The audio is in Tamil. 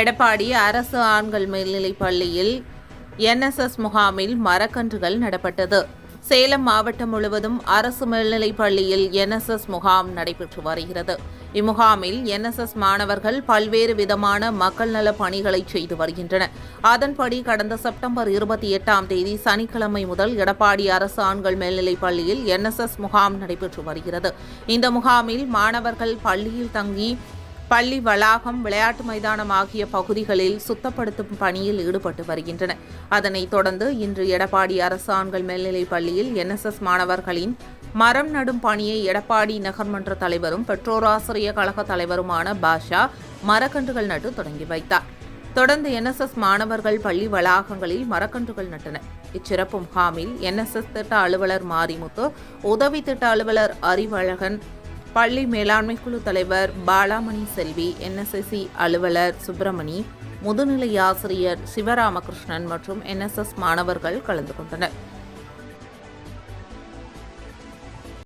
எடப்பாடி அரசு ஆண்கள் மேல்நிலைப் பள்ளியில் என்எஸ்எஸ் முகாமில் மரக்கன்றுகள் நடப்பட்டது. சேலம் மாவட்டம் முழுவதும் அரசு மேல்நிலைப் பள்ளியில் என்எஸ்எஸ் முகாம் நடைபெற்று வருகிறது. இம்முகாமில் என்எஸ்எஸ் மாணவர்கள் பல்வேறு விதமான மக்கள் நல பணிகளை செய்து வருகின்றனர். அதன்படி கடந்த செப்டம்பர் இருபத்தி எட்டாம் தேதி சனிக்கிழமை முதல் எடப்பாடி அரசு ஆண்கள் மேல்நிலைப் பள்ளியில் என்எஸ்எஸ் முகாம் நடைபெற்று வருகிறது. இந்த முகாமில் மாணவர்கள் பள்ளியில் தங்கி பள்ளி வளாகம் விளையாட்டு மைதானம் ஆகிய பகுதிகளில் சுத்தப்படுத்தும் பணியில் ஈடுபட்டு வருகின்றன. அதனைத் தொடர்ந்து இன்று எடப்பாடி அரசு ஆண்கள் மேல்நிலைப் பள்ளியில் என்எஸ்எஸ் மாணவர்களின் மரம் நடும் பணியை எடப்பாடி நகர்மன்ற தலைவரும் பெற்றோராசிரிய கழக தலைவருமான பாஷா மரக்கன்றுகள் நட்டு தொடங்கி வைத்தார். தொடர்ந்து என்எஸ்எஸ் மாணவர்கள் பள்ளி வளாகங்களில் மரக்கன்றுகள் நட்டனர் இச்சிறப்பு முகாமில் என்எஸ்எஸ் திட்ட அலுவலர் மாரிமுத்து உதவி திட்ட அலுவலர் அறிவழகன் பள்ளி மேலாண்மை குழு தலைவர் பாலாமணி செல்வி என்எஸ்எஸ்சி அலுவலர் சுப்பிரமணி முதுநிலை ஆசிரியர் சிவராமகிருஷ்ணன் மற்றும் என்எஸ்எஸ் மாணவர்கள் கலந்து கொண்டனர்.